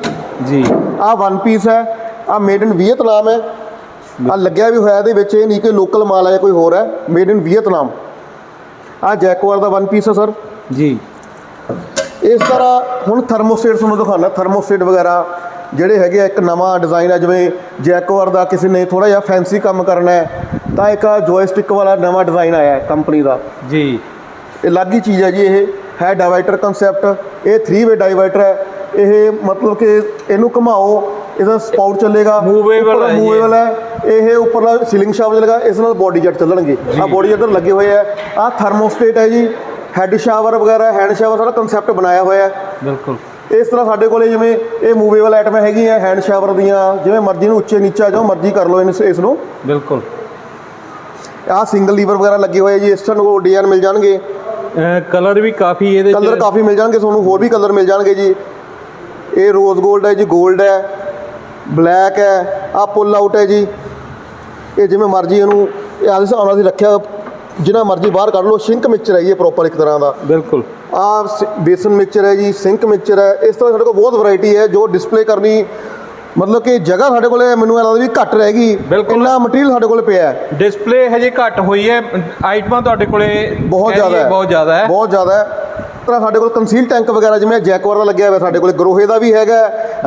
ਜੀ। ਆਹ ਵਨ ਪੀਸ ਹੈ। ਆਹ ਮੇਡ ਇਨ ਵੀਅਤਨਾਮ ਹੈ। ਆ ਲੱਗਿਆ ਵੀ ਹੋਇਆ ਇਹਦੇ ਵਿੱਚ ਇਹ ਨਹੀਂ ਕਿ ਲੋਕਲ ਮਾਲ ਹੈ ਕੋਈ ਹੋਰ ਹੈ। ਮੇਡ ਇਨ ਵੀਅਤਨਾਮ ਆਹ ਜੈਕਵਾਰ ਦਾ ਵਨ ਪੀਸ ਹੈ ਸਰ ਜੀ। ਇਸ ਤਰ੍ਹਾਂ ਹੁਣ ਥਰਮੋਸਟੇਟ ਤੁਹਾਨੂੰ ਦਿਖਾਉਣਾ ਥਰਮੋਸਟੇਟ ਵਗੈਰਾ ਜਿਹੜੇ ਹੈਗੇ ਆ ਇੱਕ ਨਵਾਂ ਡਿਜ਼ਾਈਨ ਹੈ। ਜਿਵੇਂ ਜੈਕਵਾਰ ਦਾ ਕਿਸੇ ਨੇ ਥੋੜਾ ਜਿਹਾ ਫੈਂਸੀ ਕੰਮ ਕਰਨਾ ਹੈ ਤਾਂ ਇੱਕ ਜੋਇਸਟਿਕ ਵਾਲਾ ਨਵਾਂ ਡਿਜ਼ਾਈਨ ਆਇਆ ਹੈ ਕੰਪਨੀ ਦਾ। ਜੀ। ਇਹ ਅਲੱਗ ਹੀ ਚੀਜ਼ ਹੈ ਜੀ ਇਹ। ਹੈ ਡਾਈਵਾਈਟਰ ਕਨਸੈਪਟ ਇਹ 3 ਵੇ ਡਾਈਵਾਈਟਰ ਹੈ। ਇਹ ਮਤਲਬ ਕਿ ਇਹਨੂੰ ਘੁਮਾਓ ਇਹਦਾ ਸਪਾਊਟ ਚੱਲੇਗਾ ਇਹ। ਮੂਵੇਬਲ ਹੈ ਇਹ ਉੱਪਰਲਾ ਸੀਲਿੰਗ ਸ਼ਾਵਰ ਚੱਲੇਗਾ ਇਸ ਨਾਲ ਬੋਡੀ ਜੈਟ ਚੱਲਣਗੇ। ਆ ਬੋਡੀ ਜੈਟ ਲੱਗੇ ਹੋਏ ਆ ਆ ਥਰਮੋਸਟੇਟ ਹੈ ਜੀ। ਹੈੱਡ ਸ਼ਾਵਰ ਵਗੈਰਾ ਹੈਂਡ ਸ਼ਾਵਰ ਸਾਰਾ ਕਨਸੈਪਟ ਬਣਾਇਆ ਹੋਇਆ ਹੈ। ਬਿਲਕੁਲ। ਇਸ ਤਰ੍ਹਾਂ ਸਾਡੇ ਕੋਲੇ ਜਿਵੇਂ ਇਹ ਮੂਵੇਬਲ ਆਈਟਮਾਂ ਹੈਗੀਆਂ ਹੈਂਡ ਸ਼ਾਵਰ ਦੀਆਂ ਜਿਵੇਂ ਮਰਜ਼ੀ ਨੂੰ ਉੱਚੇ ਨੀਚਾ ਜੋ ਮਰਜ਼ੀ ਕਰ ਲਓ ਇਸ ਇਸ ਨੂੰ। ਬਿਲਕੁਲ। ਆਹ ਸਿੰਗਲ ਲੀਵਰ ਵਗੈਰਾ ਲੱਗੇ ਹੋਏ ਜੀ। ਇਸ ਤਰ੍ਹਾਂ ਨੂੰ ਡਿਜ਼ਾਈਨ ਮਿਲ ਜਾਣਗੇ। ਕਲਰ ਵੀ ਕਾਫੀ ਇਹਦੇ ਕਲਰ ਕਾਫੀ ਮਿਲ ਜਾਣਗੇ ਤੁਹਾਨੂੰ ਹੋਰ ਵੀ ਕਲਰ ਮਿਲ ਜਾਣਗੇ ਜੀ। ਇਹ ਰੋਜ਼ 골ਡ ਹੈ ਜੀ 골ਡ ਹੈ ਬਲੈਕ ਹੈ ਆ ਪੁੱਲ ਆਊਟ ਹੈ ਜੀ। ਇਹ ਜਿਵੇਂ ਮਰਜ਼ੀ ਇਹਨੂੰ ਇਹ ਆਲੇ ਸਾਹਮਣੇ ਅਸੀਂ ਰੱਖਿਆ ਜਿੰਨਾ ਮਰਜ਼ੀ ਬਾਹਰ ਕੱਢ ਲਓ ਸ਼ਿੰਕ ਮਿਕਸਚਰ ਹੈ ਜੀ ਇਹ ਪ੍ਰੋਪਰ ਇੱਕ ਤਰ੍ਹਾਂ ਦਾ। ਬਿਲਕੁਲ। ਆ ਬੇਸਨ ਮਿਕਸਚਰ ਹੈ ਜੀ ਸਿੰਕ ਮਿਕਸਚਰ ਹੈ। ਇਸ ਤਰ੍ਹਾਂ ਸਾਡੇ ਕੋਲ ਬਹੁਤ ਵੈਰਾਈਟੀ ਹੈ ਜੋ ਡਿਸਪਲੇ ਕਰਨੀ ਮਤਲਬ ਕਿ ਜਗ੍ਹਾ ਸਾਡੇ ਕੋਲੇ ਮੈਨੂੰ ਲੱਗਦਾ ਵੀ ਘੱਟ ਰਹਿ ਗਈ। ਇੰਨਾ ਮਟੀਰੀਅਲ ਸਾਡੇ ਕੋਲ ਪਿਆ ਹੈ। ਡਿਸਪਲੇ ਹਜੇ ਘੱਟ ਹੋਈ ਹੈ। ਆਈਟਮਾਂ ਤੁਹਾਡੇ ਕੋਲੇ ਬਹੁਤ ਜ਼ਿਆਦਾ ਹੈ। ਬਹੁਤ ਜ਼ਿਆਦਾ ਹੈ। ਬਹੁਤ ਜ਼ਿਆਦਾ ਹੈ। ਤਰ੍ਹਾਂ ਸਾਡੇ ਕੋਲ ਕੰਸੀਲ ਟੈਂਕ ਵਗੈਰਾ ਜਿਵੇਂ ਜੈਕਵਾਰ ਦਾ ਲੱਗਿਆ ਹੋਇਆ ਸਾਡੇ ਕੋਲ ਗਰੋਹੇ ਦਾ ਵੀ ਹੈਗਾ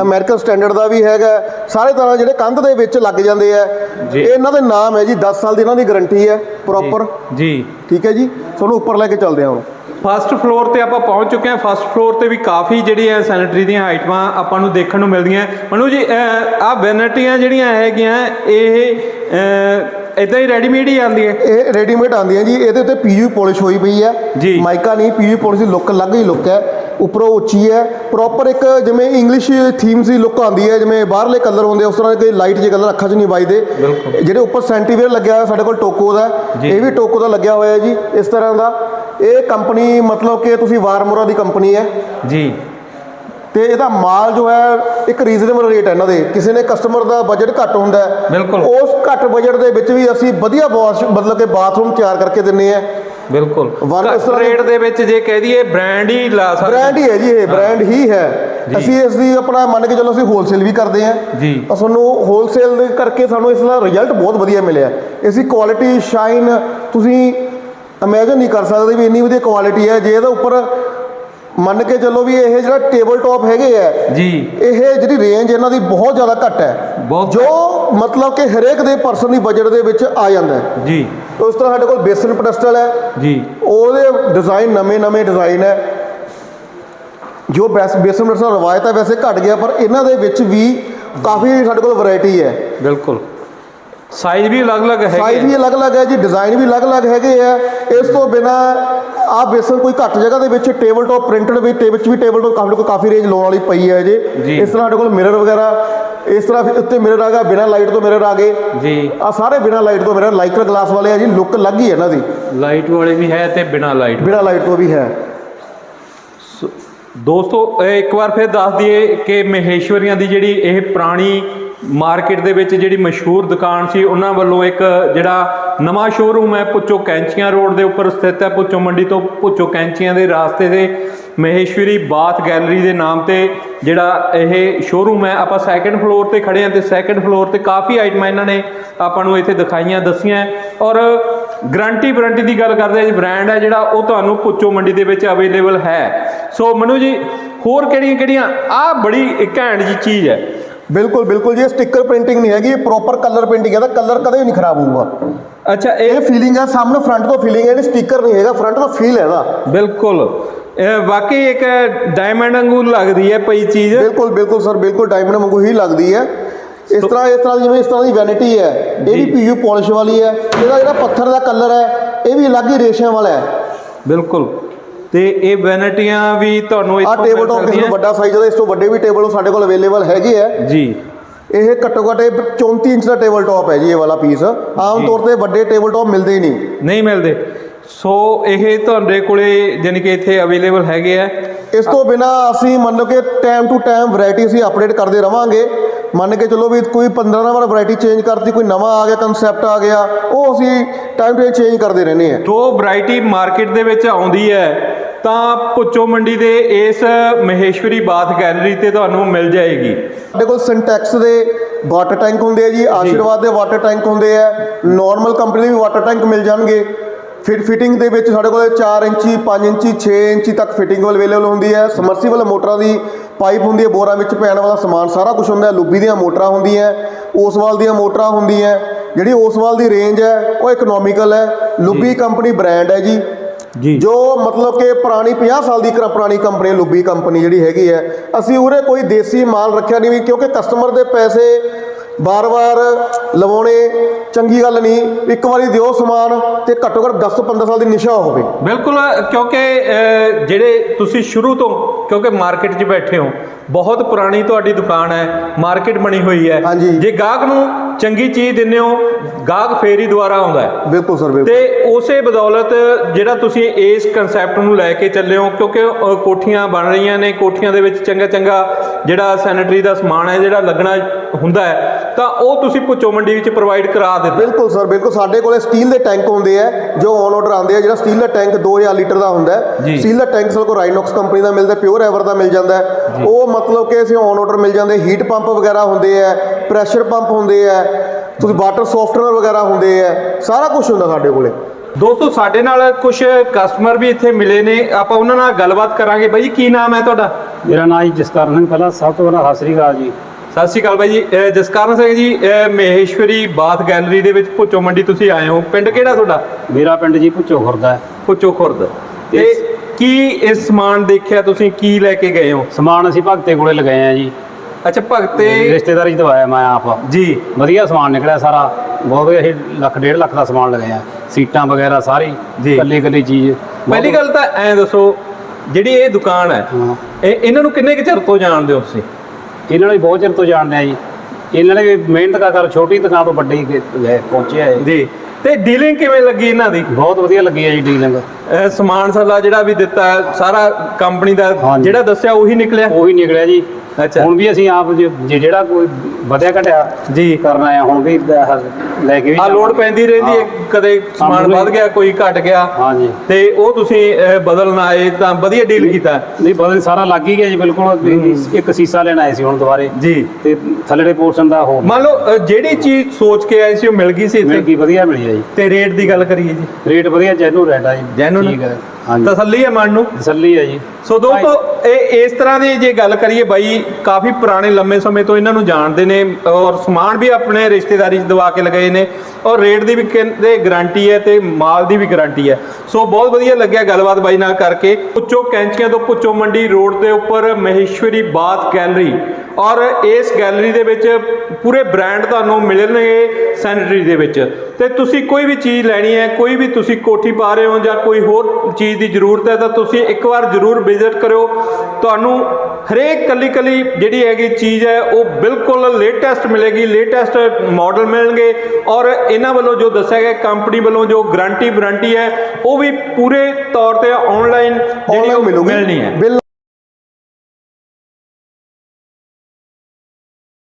ਅਮਰੀਕਨ ਸਟੈਂਡਰਡ ਦਾ ਵੀ ਹੈਗਾ ਸਾਰੇ ਤਰ੍ਹਾਂ ਜਿਹੜੇ ਕੰਧ ਦੇ ਵਿੱਚ ਲੱਗ ਜਾਂਦੇ ਆ। ਇਹ ਇਹਨਾਂ ਦੇ ਨਾਮ ਹੈ ਜੀ 10 ਸਾਲ ਦੀ ਇਹਨਾਂ ਦੀ ਗਾਰੰਟੀ ਹੈ ਪ੍ਰੋਪਰ ਜੀ। ਠੀਕ ਹੈ ਜੀ। ਤੁਹਾਨੂੰ ਉੱਪਰ ਲੈ ਕੇ ਚੱਲਦੇ ਹਾਂ ਹੁਣ। ਫਸਟ ਫਲੋਰ ਤੇ ਆਪਾਂ ਪਹੁੰਚ ਚੁੱਕੇ ਹਾਂ। ਫਸਟ ਫਲੋਰ ਤੇ ਵੀ ਕਾਫੀ ਜਿਹੜੀਆਂ ਸੈਨੇਟਰੀ ਦੀਆਂ ਆਈਟਮਾਂ ਆਪਾਂ ਨੂੰ ਦੇਖਣ ਨੂੰ ਮਿਲਦੀਆਂ। ਮਨੂ ਜੀ ਆ ਵੈਨਿਟੀਆਂ ਜਿਹੜੀਆਂ ਹੈਗੀਆਂ ਇਹ ਇਦਾਂ ਹੀ ਰੈਡੀਮੇਡ ਹੀ ਆਉਂਦੀਆਂ? ਇਹ ਰੈਡੀਮੇਡ ਆਉਂਦੀਆਂ ਜੀ। ਇਹਦੇ ਉੱਤੇ ਪੀਯੂ ਪਾਲਿਸ਼ ਹੋਈ ਪਈ ਹੈ। ਜੀ। ਮਾਈਕਾ ਨਹੀਂ ਪੀਯੂ ਪਾਲਿਸ਼ ਦੀ ਲੁੱਕ ਅਲੱਗ ਹੀ ਲੁੱਕ ਹੈ। ਉੱਪਰੋਂ ਉੱਚੀ ਹੈ। ਪ੍ਰੋਪਰ ਇੱਕ ਜਿਵੇਂ ਇੰਗਲਿਸ਼ ਥੀਮਸ ਦੀ ਲੁੱਕ ਆਉਂਦੀ ਹੈ। ਜਿਵੇਂ ਬਾਹਰਲੇ ਕਲਰ ਹੁੰਦੇ ਉਸ ਤਰ੍ਹਾਂ ਦੇ ਲਾਈਟ ਜਿਹੇ ਕਲਰ ਅੱਖਾਂ 'ਚ ਨਹੀਂ ਵੱਜਦੇ। ਜਿਹੜੇ ਉੱਪਰ ਸੈਂਟੀਵੇਅਰ ਲੱਗਿਆ ਹੋਇਆ ਸਾਡੇ ਕੋਲ ਟੋਕੋ ਦਾ। ਇਹ ਵੀ ਟੋਕੋ ਦਾ ਲੱਗਿਆ ਹੋਇਆ ਜੀ। ਇਸ ਤਰ੍ਹਾਂ ਦਾ ਇਹ ਕੰਪਨੀ ਮਤਲਬ ਕਿ ਤੁਸੀਂ ਵਾਰਮੋਰਾ ਦੀ ਕੰਪਨੀ ਹੈ। ਜੀ। ਤੇ ਇਹਦਾ ਮਾਲ ਜੋ ਹੈ ਇੱਕ ਰੀਜ਼ਨੇਬਲ ਰੇਟ ਹੈ ਇਹਨਾਂ ਦੇ। ਕਿਸੇ ਨੇ ਕਸਟਮਰ ਦਾ ਬਜਟ ਘੱਟ ਹੁੰਦਾ ਹੈ। ਬਿਲਕੁਲ। ਉਸ ਘੱਟ ਬਜਟ ਦੇ ਵਿੱਚ ਵੀ ਅਸੀਂ ਵਧੀਆ ਵਾਸ਼ ਮਤਲਬ ਕਿ ਬਾਥਰੂਮ ਤਿਆਰ ਕਰਕੇ ਦਿੰਨੇ ਆ ਬਿਲਕੁਲ। ਇਸ ਤਰ੍ਹਾਂ ਦੀ- ਰੇਟ ਦੇ ਵਿੱਚ ਜੇ ਕਹਿ ਦਈਏ ਬ੍ਰਾਂਡ ਹੀ ਲਾ ਸਕਦੇ। ਬ੍ਰਾਂਡ ਹੀ ਹੈ ਜੀ ਇਹ ਬ੍ਰਾਂਡ ਹੀ ਹੈ। ਜੀ। ਅਸੀਂ ਇਸ ਦੀ ਆਪਣਾ ਮੰਨ ਕੇ ਚੱਲੋ ਅਸੀਂ ਹੋਲਸੇਲ ਵੀ ਕਰਦੇ ਹਾਂ। ਜੀ। ਤਾਂ ਸਾਨੂੰ ਹੋਲਸੇਲ ਦੇ ਕਰਕੇ ਸਾਨੂੰ ਇਸ ਦਾ ਰਿਜ਼ਲਟ ਬਹੁਤ ਵਧੀਆ ਮਿਲਿਆ। ਇਸ ਦੀ ਕੁਆਲਿਟੀ ਸ਼ਾਈਨ ਤੁਸੀਂ ਇਮੇਜਿਨ ਨਹੀਂ ਕਰ ਸਕਦੇ ਵੀ ਇੰਨੀ ਵਧੀਆ ਕੁਆਲਿਟੀ ਹੈ ਜੇ ਇਹਦੇ ਉੱਪਰ ਮੰਨ ਕੇ ਚੱਲੋ ਵੀ ਇਹ ਜਿਹੜਾ ਟੇਬਲ ਟਾਪ ਹੈਗੇ ਹੈ ਜੀ। ਇਹ ਜਿਹੜੀ ਰੇਂਜ ਇਹਨਾਂ ਦੀ ਬਹੁਤ ਜ਼ਿਆਦਾ ਘੱਟ ਹੈ। ਜੋ ਮਤਲਬ ਕਿ ਹਰੇਕ ਦੇ ਪਰਸਨ ਦੀ ਬਜਟ ਦੇ ਵਿੱਚ ਆ ਜਾਂਦਾ ਹੈ। ਜੀ। ਉਸ ਤਰ੍ਹਾਂ ਸਾਡੇ ਕੋਲ ਬੇਸਨ ਪਡਸਟਲ ਹੈ। ਜੀ। ਉਹਦੇ ਡਿਜ਼ਾਈਨ ਨਵੇਂ ਨਵੇਂ ਡਿਜ਼ਾਈਨ ਹੈ। ਜੋ ਬੈਸ ਬੇਸਨ ਪਡਸਟਲ ਰਵਾਇਤ ਹੈ ਵੈਸੇ ਘਟ ਗਿਆ ਪਰ ਇਹਨਾਂ ਦੇ ਵਿੱਚ ਵੀ ਕਾਫੀ ਸਾਡੇ ਕੋਲ ਵੈਰਾਈਟੀ ਹੈ। ਬਿਲਕੁਲ। ਸਾਈਜ਼ ਵੀ ਅਲੱਗ-ਅਲੱਗ ਹੈਗੇ ਸਾਈਜ਼ ਵੀ ਅਲੱਗ-ਅਲੱਗ ਹੈ ਜੀ ਡਿਜ਼ਾਈਨ ਵੀ ਅਲੱਗ-ਅਲੱਗ ਹੈਗੇ ਆ। ਇਸ ਤੋਂ ਬਿਨਾ ਆ ਬੇਸਨ ਕੋਈ ਘੱਟ ਜਗ੍ਹਾ ਦੇ ਵਿੱਚ ਟੇਬਲ ਟਾਪ ਪ੍ਰਿੰਟਡ ਵੀ ਤੇ ਵਿੱਚ ਵੀ ਟੇਬਲ ਟਾਪ ਕਾਫੀ ਕਾਫੀ ਰੇਂਜ ਲਾਉਣ ਵਾਲੀ ਪਈ ਹੈ ਜੇ। ਇਸ ਤਰ੍ਹਾਂ ਸਾਡੇ ਕੋਲ ਮਿਰਰ ਵਗੈਰਾ ਇਸ ਤਰ੍ਹਾਂ ਫਿਰ ਉੱਤੇ ਮਿਰਰ ਆ ਗਿਆ ਬਿਨਾ ਲਾਈਟ ਤੋਂ ਮਿਰਰ ਆ ਗਏ। ਜੀ। ਆ ਸਾਰੇ ਬਿਨਾ ਲਾਈਟ ਤੋਂ ਮਿਰਰ ਲਾਈਕਰ ਗਲਾਸ ਵਾਲੇ ਆ ਜੀ ਲੁੱਕ ਲੱਗ ਹੀ ਹੈ ਇਹਨਾਂ ਦੀ। ਲਾਈਟ ਵਾਲੇ ਵੀ ਹੈ ਤੇ ਬਿਨਾ ਲਾਈਟ ਬਿਨਾ ਲਾਈਟ ਤੋਂ ਵੀ ਹੈ। ਦੋਸਤੋ ਇੱਕ ਵਾਰ ਫਿਰ ਦੱਸ ਦਈਏ ਕਿ ਮਹੇਸ਼ਵਰੀਆਂ ਦੀ ਜਿਹੜੀ ਇਹ ਪੁਰਾਣੀ ਮਾਰਕੀਟ ਦੇ ਵਿੱਚ ਜਿਹੜੀ ਮਸ਼ਹੂਰ ਦੁਕਾਨ ਸੀ, ਉਹਨਾਂ ਵੱਲੋਂ ਇੱਕ ਜਿਹੜਾ ਨਵਾਂ ਸ਼ੋਰੂਮ ਹੈ ਪੁੱਚੋ ਕੈਂਚੀਆਂ ਰੋਡ ਦੇ ਉੱਪਰ ਸਥਿਤ ਹੈ ਪੁੱਚੋ ਮੰਡੀ ਤੋਂ ਪੁੱਚੋ ਕੈਂਚੀਆਂ ਦੇ ਰਾਸਤੇ ਦੇ ਮਹੇਸ਼ਵਰੀ ਬਾਥ ਗੈਲਰੀ ਦੇ ਨਾਮ ਤੇ ਜਿਹੜਾ ਇਹ ਸ਼ੋਰੂਮ ਹੈ, ਆਪਾਂ ਸੈਕੰਡ ਫਲੋਰ ਤੇ ਖੜੇ ਹਾਂ ਤੇ ਸੈਕੰਡ ਫਲੋਰ ਤੇ ਕਾਫੀ ਆਈਟਮਾਂ ਇਹਨਾਂ ਨੇ ਆਪਾਂ ਨੂੰ ਇੱਥੇ ਦਿਖਾਈਆਂ, ਦੱਸੀਆਂ ਔਰ ਗਰੰਟੀ ਵਾਰੰਟੀ ਦੀ ਗੱਲ ਕਰਦੇ ਆ ਜੀ ਬ੍ਰਾਂਡ ਹੈ ਜਿਹੜਾ, ਉਹ ਤੁਹਾਨੂੰ ਪੁੱਚੋ ਮੰਡੀ ਦੇ ਵਿੱਚ ਅਵੇਲੇਬਲ ਹੈ। ਸੋ ਮਨੂ ਜੀ, ਹੋਰ ਕਿਹੜੀਆਂ ਕਿਹੜੀਆਂ ਆ ਬੜੀ ਇੱਕ ਘੈਂਟ ਜੀ ਚੀਜ਼ ਹੈ। ਬਿਲਕੁਲ ਬਿਲਕੁਲ ਜੀ ਇਹ ਸਟicker ਪ੍ਰਿੰਟਿੰਗ ਨਹੀਂ ਹੈਗੀ ਇਹ ਪ੍ਰੋਪਰ ਕਲਰ ਪ੍ਰਿੰਟਿੰਗ ਹੈ ਤਾਂ ਕਲਰ ਕਦੇ ਨਹੀਂ ਖਰਾਬ ਹੋਊਗਾ। ਅੱਛਾ ਇਹ ਫੀਲਿੰਗ ਹੈ ਸਾਹਮਣੇ ਫਰੰਟ ਤੋਂ ਫੀਲਿੰਗ ਹੈ ਇਹ ਸਟicker ਨਹੀਂ ਹੈਗਾ ਫਰੰਟ ਤੋਂ ਫੀਲ ਹੈ ਇਹਦਾ। ਬਿਲਕੁਲ। ਇਹ ਵਾਕਈ ਇੱਕ ਡਾਇਮੰਡ ਵਾਂਗੂ ਲੱਗਦੀ ਹੈ ਪਈ ਚੀਜ਼। ਬਿਲਕੁਲ ਬਿਲਕੁਲ ਸਰ ਬਿਲਕੁਲ ਡਾਇਮੰਡ ਵਾਂਗੂ ਹੀ ਲੱਗਦੀ ਹੈ। ਇਸ ਤਰ੍ਹਾਂ ਇਸ ਤਰ੍ਹਾਂ ਦੀ ਜਿਵੇਂ ਇਸ ਤਰ੍ਹਾਂ ਦੀ ਵੈਨਿਟੀ ਹੈ। ਇਹ ਵੀ ਪੀਯੂ ਪਾਲਿਸ਼ ਵਾਲੀ ਹੈ। ਇਹਦਾ ਜਿਹੜਾ ਪੱਥਰ ਦਾ ਕਲਰ ਹੈ ਇਹ ਵੀ ਅਲੱਗ ਹੀ ਰੇਸ਼ਿਆਂ ਵਾਲਾ ਹੈ। ਬਿਲਕੁਲ। ਤੇ ਇਹ ਵੈਨਿਟੀਆਂ ਵੀ ਤੁਹਾਨੂੰ ਆ ਟੇਬਲ ਟਾਪ ਕਿਸੇ ਨੂੰ ਵੱਡਾ ਸਾਈਜ਼ ਦਾ ਇਸ ਤੋਂ ਵੱਡੇ ਵੀ ਟੇਬਲ ਸਾਡੇ ਕੋਲ ਅਵੇਲੇਬਲ ਹੈਗੇ ਆ। ਜੀ। ਇਹ ਘੱਟੋ ਘੱਟ ਇਹ 34 ਇੰਚ ਦਾ ਟੇਬਲ ਟਾਪ ਹੈ ਜੀ ਇਹ ਵਾਲਾ ਪੀਸ ਆਮ ਤੌਰ ਤੇ ਵੱਡੇ ਟੇਬਲ ਟਾਪ ਮਿਲਦੇ ਹੀ ਨਹੀਂ। ਨਹੀਂ ਮਿਲਦੇ। ਸੋ ਇਹ ਤੁਹਾਡੇ ਕੋਲੇ ਯਾਨੀ ਕਿ ਇੱਥੇ ਅਵੇਲੇਬਲ ਹੈਗੇ ਆ। ਇਸ ਤੋਂ ਬਿਨਾ ਅਸੀਂ ਮੰਨ ਕੇ ਟਾਈਮ ਟੂ ਟਾਈਮ ਵੈਰਾਈਟੀ ਅਸੀਂ ਅਪਡੇਟ ਕਰਦੇ ਰਵਾਂਗੇ। ਮੰਨ ਕੇ ਚੱਲੋ ਵੀ ਕੋਈ 15 ਵਾਰ ਵੈਰਾਈਟੀ ਚੇਂਜ ਕਰਤੀ ਕੋਈ ਨਵਾਂ ਆ ਗਿਆ ਕਨਸੈਪਟ ਆ ਗਿਆ ਉਹ ਅਸੀਂ ਟਾਈਮ ਟੂ ਚੇਂਜ ਕਰਦੇ ਰਹਿੰਦੇ ਹਾਂ। ਜੋ ਵੈਰਾਈਟੀ ਮਾਰਕੀਟ ਦੇ ਵਿੱਚ ਆਉਂਦੀ ਹੈ। ਤਾਂ ਪੁੱਚੋ ਮੰਡੀ ਦੇ ਇਸ ਮਹੇਸ਼ਵਰੀ ਬਾਥ ਗੈਲਰੀ ਤੇ ਤੁਹਾਨੂੰ ਮਿਲ ਜਾਏਗੀ। ਸਾਡੇ ਕੋਲ ਸਿੰਟੈਕਸ ਦੇ ਵਾਟਰ ਟੈਂਕ ਹੁੰਦੇ ਆ ਜੀ ਆਸ਼ੀਰਵਾਦ ਦੇ ਵਾਟਰ ਟੈਂਕ ਹੁੰਦੇ ਆ। ਨਾਰਮਲ ਕੰਪਨੀ ਦੇ ਵੀ ਵਾਟਰ ਟੈਂਕ ਮਿਲ ਜਾਣਗੇ। ਫਿਰ ਫਿਟਿੰਗ ਦੇ ਵਿੱਚ ਸਾਡੇ ਕੋਲ 4 ਇੰਚੀ 5 ਇੰਚੀ 6 ਇੰਚੀ ਤੱਕ ਫਿਟਿੰਗ ਅਵੇਲੇਬਲ ਹੁੰਦੀ ਹੈ ਸਮਰਸੀਬਲ ਮੋਟਰਾਂ ਦੀ ਪਾਈਪ ਹੁੰਦੀ ਹੈ ਬੋਰਾਂ ਵਿੱਚ ਪੈਣ ਵਾਲਾ ਸਮਾਨ ਸਾਰਾ ਕੁਝ ਹੁੰਦਾ ਹੈ ਲੁੱਬੀ ਦੀਆਂ ਮੋਟਰਾਂ ਹੁੰਦੀਆਂ ਓਸਵਾਲ ਦੀਆਂ ਮੋਟਰਾਂ ਹੁੰਦੀਆਂ। ਜਿਹੜੀ ਓਸਵਾਲ ਦੀ ਰੇਂਜ ਹੈ ਉਹ ਇਕਨੋਮਿਕਲ ਹੈ ਲੁੱਬੀ ਕੰਪਨੀ ਬ੍ਰਾਂਡ ਹੈ ਜੀ। ਜੀ। ਜੋ ਮਤਲਬ ਕਿ ਪੁਰਾਣੀ 50 ਸਾਲ ਦੀ ਪੁਰਾਣੀ ਕੰਪਨੀ ਲੁੱਬੀ ਕੰਪਨੀ ਜਿਹੜੀ ਹੈਗੀ ਹੈ ਅਸੀਂ ਉਰੇ ਕੋਈ ਦੇਸੀ ਮਾਲ ਰੱਖਿਆ ਨਹੀਂ ਵੀ ਕਿਉਂਕਿ ਕਸਟਮਰ ਦੇ ਪੈਸੇ ਬਾਰ-ਬਾਰ ਲਵਾਉਣੇ ਚੰਗੀ ਗੱਲ ਨਹੀਂ ਇੱਕ ਵਾਰੀ ਦਿਓ ਸਮਾਨ ਤੇ ਘੱਟੋ ਘੱਟ 10 ਤੋਂ 15 ਸਾਲ ਦੀ ਨਿਸ਼ਾ ਹੋਵੇ ਬਿਲਕੁਲ ਕਿਉਂਕਿ ਜਿਹੜੇ ਤੁਸੀਂ ਸ਼ੁਰੂ ਤੋਂ ਕਿਉਂਕਿ ਮਾਰਕੀਟ 'ਚ ਬੈਠੇ ਹੋ ਬਹੁਤ ਪੁਰਾਣੀ ਤੁਹਾਡੀ ਦੁਕਾਨ ਹੈ ਮਾਰਕੀਟ ਬਣੀ ਹੋਈ ਹੈ। ਜੇ ਗਾਹਕ ਨੂੰ ਚੰਗੀ ਚੀਜ਼ ਦਿੰਦੇ ਹੋ ਗਾਹਕ ਫੇਰ ਹੀ ਦੁਬਾਰਾ ਆਉਂਦਾ ਹੈ। ਬਿਲਕੁਲ ਸਰ ਬਿਲਕੁਲ। ਤੇ ਉਸੇ ਬਦੌਲਤ ਜਿਹੜਾ ਤੁਸੀਂ ਇਸ ਕਨਸੈਪਟ ਨੂੰ ਲੈ ਕੇ ਚੱਲੇ ਹੋ ਕਿਉਂਕਿ ਕੋਠੀਆਂ ਬਣ ਰਹੀਆਂ ਨੇ ਕੋਠੀਆਂ ਦੇ ਵਿੱਚ ਚੰਗਾ ਚੰਗਾ ਜਿਹੜਾ ਸੈਨੇਟਰੀ ਦਾ ਸਮਾਨ ਹੈ ਜਿਹੜਾ ਲੱਗਣਾ ਹੁੰਦਾ ਹੈ ਤਾਂ ਉਹ ਤੁਸੀਂ ਪੁੱਚੋ ਮੰਡੀ ਵਿੱਚ ਪ੍ਰੋਵਾਈਡ ਕਰਾ ਦਿੱਤਾ ਬਿਲਕੁਲ ਸਰ ਬਿਲਕੁਲ ਸਾਡੇ ਕੋਲੇ ਸਟੀਲ ਦੇ ਟੈਂਕ ਹੁੰਦੇ ਆ ਜੋ ਔਨ ਆਰਡਰ ਆਉਂਦੇ ਆ ਜਿਹੜਾ ਸਟੀਲ ਦਾ ਟੈਂਕ 2000 ਲੀਟਰ ਦਾ ਹੁੰਦਾ ਹੈ। ਸਟੀਲ ਦਾ ਟੈਂਕ ਸਾਡੇ ਕੋਲ ਰਾਈਨੋਕਸ ਕੰਪਨੀ ਦਾ ਮਿਲਦਾ ਪਿਓਰ ਐਵਰ ਦਾ ਮਿਲ ਜਾਂਦਾ ਉਹ ਮਤਲਬ ਕਿ ਅਸੀਂ ਔਨ ਆਰਡਰ ਮਿਲ ਜਾਂਦੇ ਹੀਟ ਪੰਪ ਵਗੈਰਾ ਹੁੰਦੇ ਆ ਪ੍ਰੈਸ਼ਰ ਪੰਪ ਹੁੰਦੇ ਆ ਤੁਸੀਂ ਵਾਟਰ ਸੌਫਟਨਰ ਵਗੈਰਾ ਹੁੰਦੇ ਆ ਸਾਰਾ ਕੁਝ ਹੁੰਦਾ ਸਾਡੇ ਕੋਲੇ। ਦੋਸਤੋ ਸਾਡੇ ਨਾਲ ਕੁਝ ਕਸਟਮਰ ਵੀ ਇੱਥੇ ਮਿਲੇ ਨੇ ਆਪਾਂ ਉਹਨਾਂ ਨਾਲ ਗੱਲਬਾਤ ਕਰਾਂਗੇ। ਬਾਈ ਜੀ ਕੀ ਨਾਮ ਹੈ ਤੁਹਾਡਾ? ਮੇਰਾ ਨਾਮ ਜੀ ਜਸਕਰਨ ਸਿੰਘ ਪਹਿਲਾਂ ਸਭ ਤੋਂ ਪਹਿਲਾਂ ਸਤਿ ਸ੍ਰੀ ਅਕਾਲ ਜੀ। ਸਤਿ ਸ਼੍ਰੀ ਅਕਾਲ ਬਾਈ ਜੀ। ਅ, ਜਸਕਰਨ ਸਿੰਘ ਜੀ ਅ, ਮਹੇਸ਼ਵਰੀ ਬਾਥ ਗੈਲਰੀ ਦੇ ਵਿੱਚ ਪੁੱਚੋ ਮੰਡੀ ਤੁਸੀਂ ਆਏ ਹੋ। ਪਿੰਡ ਕਿਹੜਾ ਤੁਹਾਡਾ? ਮੇਰਾ ਪਿੰਡ ਜੀ ਭੁੱਚੋ ਖੁਰਦਾ ਹੈ। ਪੁੱਚੋ ਖੁਰਦ। ਤੇ ਕੀ ਇਸ ਸਮਾਨ ਦੇਖਿਆ ਤੁਸੀਂ? ਕੀ ਲੈ ਕੇ ਗਏ ਹੋ? ਸਮਾਨ ਅਸੀਂ ਭਗਤੇ ਕੋਲੇ ਲਗਾਏ ਆ ਜੀ। ਅੱਛਾ ਭਗਤੇ ਰਿਸ਼ਤੇਦਾਰੀ ਚ ਦਵਾਇਆ ਮੈਂ ਆਪ। ਜੀ। ਵਧੀਆ ਸਮਾਨ ਨਿਕਲਿਆ ਸਾਰਾ। ਬਹੁਤ ਵਧੀਆ ਅਸੀਂ ਲੱਖ ਡੇਢ ਲੱਖ ਦਾ ਸਮਾਨ ਲਗਾਇਆ ਸੀਟਾਂ ਵਗੈਰਾ ਸਾਰੀ ਜੀ। ਕੱਲੀ ਕੱਲੀ ਚੀਜ਼। ਪਹਿਲੀ ਗੱਲ ਤਾਂ ਐਂ ਦੱਸੋ ਜਿਹੜੀ ਇਹ ਦੁਕਾਨ ਹੈ ਹਾਂ। ਇਹ ਇਹਨਾਂ ਨੂੰ ਕਿੰਨੇ ਕੁ ਚਿਰ ਤੋਂ ਜਾਣਦੇ ਹੋ ਤੁਸੀਂ? ਇਹਨਾਂ ਨੂੰ ਵੀ ਬਹੁਤ ਚਿਰ ਤੋਂ ਜਾਣਦੇ ਆ ਜੀ। ਇਹਨਾਂ ਨੇ ਵੀ ਮਿਹਨਤ ਕਰ ਕਰ ਛੋਟੀ ਦੁਕਾਨ ਤੋਂ ਵੱਡੀ ਗਏ ਪਹੁੰਚੇ ਆ ਇਹ। ਜੀ। ਤੇ ਡੀਲਿੰਗ ਕਿਵੇਂ ਲੱਗੀ ਇਹਨਾਂ ਦੀ? ਬਹੁਤ ਵਧੀਆ ਲੱਗੀ ਹੈ ਜੀ ਡੀਲਿੰਗ ਸਮਾਨ ਸਾਲਾ ਜਿਹੜਾ ਵੀ ਦਿੱਤਾ ਹੈ, ਸਾਰਾ ਕੰਪਨੀ ਦਾ ਹਾਂਜੀ। ਜਿਹੜਾ ਦੱਸਿਆ ਉਹੀ ਨਿਕਲਿਆ? ਉਹੀ ਨਿਕਲਿਆ ਜੀ। ਅੱਛਾ। ਹੁਣ ਵੀ ਅਸੀਂ ਆਪ ਜੇ ਜੇ ਜਿਹੜਾ ਕੋਈ ਵਧਿਆ ਘਟਿਆ ਜੀ। ਕਰਨਾ ਆ ਹੁਣ ਵੀ ਆਹ ਲੈ ਕੇ ਵੀ ਆ ਲੋਡ। ਪੈਂਦੀ ਰਹਿੰਦੀ ਹੈ ਕਦੇ ਸਮਾਨ ਵੱਧ ਗਿਆ ਕੋਈ ਘਟ ਗਿਆ। ਹਾਂਜੀ। ਤੇ ਉਹ ਤੁਸੀਂ ਬਦਲਣ ਆਏ ਤਾਂ ਵਧੀਆ ਡੀਲ ਕੀਤਾ। ਨਹੀਂ ਬਦਲ ਸਾਰਾ ਲੱਗ ਹੀ ਗਿਆ ਜੀ ਬਿਲਕੁਲ। ਵੀ ਇੱਕ ਸੀਸਾ ਲੈਣ ਆਏ ਸੀ ਹੁਣ ਦੁਬਾਰੇ। ਜੀ। ਤੇ ਥੱਲੜੇ ਪੋਰਸ਼ਨ ਦਾ ਹੋਰ। ਮੰਨ ਲਓ ਜਿਹੜੀ ਚੀਜ਼ ਸੋਚ ਕੇ ਆਏ ਸੀ ਉਹ ਮਿਲ ਗਈ ਸੀ ਮਿਲ ਇੱਥੇ ਗਈ ਵਧੀਆ ਮਿਲੀ ਆ ਜੀ। ਤੇ ਰੇਟ ਦੀ ਗੱਲ ਕਰੀਏ ਜੀ। ਰੇਟ ਵਧੀਆ ਜੈਨੂ ਰੇਟ ਆ ਜੀ। Genuine? ਠੀਕ ਹੈ ਹਾਂਜੀ ਤਸੱਲੀ ਹੈ ਮਨ ਨੂੰ? ਤਸੱਲੀ ਆ ਜੀ। ਸੋ ਦੋਸਤੋ ਇਹ ਇਸ ਤਰ੍ਹਾਂ ਦੀ ਜੇ ਗੱਲ ਕਰੀਏ ਬਾਈ ਕਾਫੀ ਪੁਰਾਣੇ ਲੰਮੇ ਸਮੇਂ ਤੋਂ ਇਹਨਾਂ ਨੂੰ ਜਾਣਦੇ ਨੇ ਔਰ ਸਮਾਨ ਵੀ ਆਪਣੇ ਰਿਸ਼ਤੇਦਾਰੀ 'ਚ ਦਵਾ ਕੇ ਲਗਾਏ ਨੇ ਔਰ ਰੇਟ ਦੀ ਵੀ ਕਹਿੰਦੇ ਗਾਰੰਟੀ ਹੈ ਤੇ ਮਾਲ ਦੀ ਵੀ ਗਾਰੰਟੀ ਹੈ। ਸੋ ਬਹੁਤ ਵਧੀਆ ਲੱਗਿਆ ਗੱਲਬਾਤ ਬਾਈ ਨਾਲ ਕਰਕੇ। ਪੁੱਚੋ ਕੈਂਚੀਆਂ ਤੋਂ ਪੁੱਚੋ ਮੰਡੀ ਰੋਡ ਦੇ ਉੱਪਰ ਮਹੇਸ਼ਵਰੀ ਬਾਤ ਗੈਲਰੀ ਔਰ ਇਸ ਗੈਲਰੀ ਦੇ ਵਿੱਚ ਪੂਰੇ ਬ੍ਰਾਂਡ ਤੁਹਾਨੂੰ ਮਿਲਣਗੇ ਸੈਨੇਟਰੀ ਦੇ ਵਿੱਚ। ਤੇ ਤੁਸੀਂ ਕੋਈ ਵੀ ਚੀਜ਼ ਲੈਣੀ ਹੈ ਕੋਈ ਵੀ ਤੁਸੀਂ ਕੋਠੀ ਪਾ ਰਹੇ ਹੋ ਜਾਂ ਕੋਈ ਹੋਰ ਚੀਜ਼ ਦੀ ਜ਼ਰੂਰਤ ਹੈ ਤਾਂ ਤੁਸੀਂ ਇੱਕ ਵਾਰ ਜ਼ਰੂਰ ਵਿਜ਼ਿਟ ਕਰਿਓ। ਤੁਹਾਨੂੰ ਹਰੇਕ ਕੱਲੀ ਕੱਲੀ ਜਿਹੜੀ ਹੈਗੀ ਚੀਜ਼ ਹੈ ਉਹ ਬਿਲਕੁਲ ਲੇਟੈਸਟ ਮਿਲੇਗੀ ਲੇਟੈਸਟ ਮਾਡਲ ਮਿਲਣਗੇ। ਔਰ ਇਹਨਾਂ ਵੱਲੋਂ ਜੋ ਦੱਸਿਆ ਗਿਆ ਕੰਪਨੀ ਵੱਲੋਂ ਜੋ ਗਾਰੰਟੀ ਵਾਰੰਟੀ ਹੈ ਉਹ ਵੀ ਪੂਰੇ ਤੌਰ ਤੇ ਆਨਲਾਈਨ ਜਿਹੜੀ ਮਿਲਣੀ ਹੈ।